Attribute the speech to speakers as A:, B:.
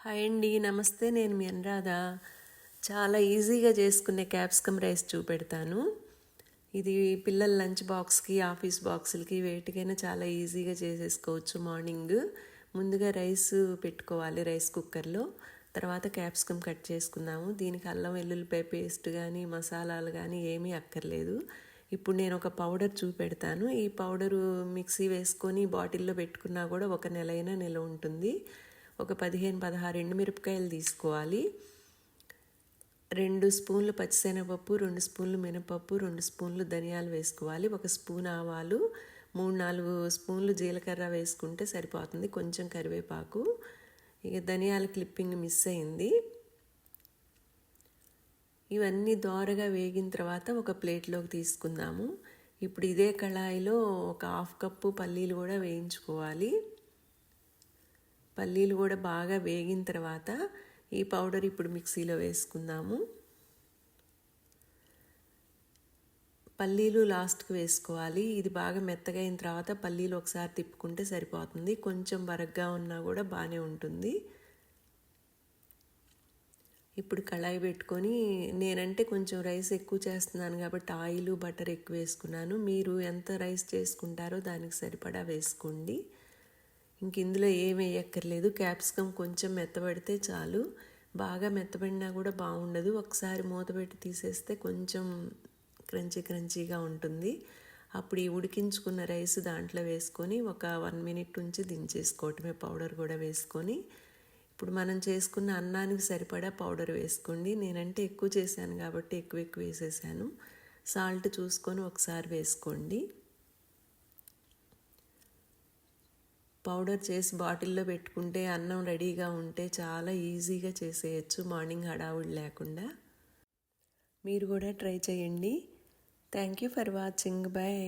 A: Hi అండి నమస్తే. నేను మీ అనురాధ. చాలా ఈజీగా చేసుకునే క్యాప్సికమ్ రైస్ చూపెడతాను. ఇది పిల్లల లంచ్ బాక్స్కి ఆఫీస్ బాక్సులకి వేటికైనా చాలా ఈజీగా చేసేసుకోవచ్చు మార్నింగ్. ముందుగా రైస్ పెట్టుకోవాలి రైస్ కుక్కర్లో. తర్వాత క్యాప్సికమ్ కట్ చేసుకుందాము. దీనికి అల్లం వెల్లుల్లిపాయ పేస్ట్ కానీ మసాలాలు కానీ ఏమీ అక్కర్లేదు. ఇప్పుడు నేను ఒక పౌడర్ చూపెడతాను. ఈ పౌడరు మిక్సీ వేసుకొని బాటిల్లో పెట్టుకున్నా కూడా ఒక నెలైనా నిల ఉంటుంది. ఒక పదిహేను పదహారు ఎండుమిరపకాయలు తీసుకోవాలి. రెండు స్పూన్లు పచ్చిశనగపప్పు రెండు స్పూన్లు మినపప్పు రెండు స్పూన్లు ధనియాలు వేసుకోవాలి. ఒక స్పూన్ ఆవాలు మూడు నాలుగు స్పూన్లు జీలకర్ర వేసుకుంటే సరిపోతుంది. కొంచెం కరివేపాకు. ఇక ధనియాల క్లిప్పింగ్ మిస్ అయింది. ఇవన్నీ దోరగా వేగిన తర్వాత ఒక ప్లేట్లోకి తీసుకుందాము. ఇప్పుడు ఇదే కళాయిలో ఒక హాఫ్ కప్పు పల్లీలు కూడా వేయించుకోవాలి. పల్లీలు కూడా బాగా వేగిన తర్వాత ఈ పౌడర్ ఇప్పుడు మిక్సీలో వేసుకుందాము. పల్లీలు లాస్ట్కి వేసుకోవాలి. ఇది బాగా మెత్తగా అయిన తర్వాత పల్లీలు ఒకసారి తిప్పుకుంటే సరిపోతుంది. కొంచెం వరగ్గా ఉన్నా కూడా బాగానే ఉంటుంది. ఇప్పుడు కళాయి పెట్టుకొని నేనంటే కొంచెం రైస్ ఎక్కువ చేస్తున్నాను కాబట్టి ఆయిల్ బటర్ ఎక్కువ వేసుకున్నాను. మీరు ఎంత రైస్ చేసుకుంటారో దానికి సరిపడా వేసుకోండి. ఇంక ఇందులో ఏం వేయక్కర్లేదు. క్యాప్సికమ్ కొంచెం మెత్తబడితే చాలు. బాగా మెత్తబడినా కూడా బాగుండదు. ఒకసారి మూత పెట్టి తీసేస్తే కొంచెం క్రంచీ క్రంచీగా ఉంటుంది. అప్పుడు ఈ ఉడికించుకున్న రైస్ దాంట్లో వేసుకొని ఒక వన్ మినిట్ ఉంచి దించేసుకోవటమే. పౌడర్ కూడా వేసుకొని. ఇప్పుడు మనం చేసుకున్న అన్నానికి సరిపడా పౌడర్ వేసుకోండి. నేనంటే ఎక్కువ చేశాను కాబట్టి ఎక్కువ ఎక్కువ వేసేసాను. సాల్ట్ చూసుకొని ఒకసారి వేసుకోండి. పౌడర్ చేసి బాటిల్లో పెట్టుకుంటే అన్నం రెడీగా ఉంటే చాలా ఈజీగా చేసేయచ్చు మార్నింగ్ హడావుడి లేకుండా. మీరు కూడా ట్రై చేయండి. Thank you for watching. Bye.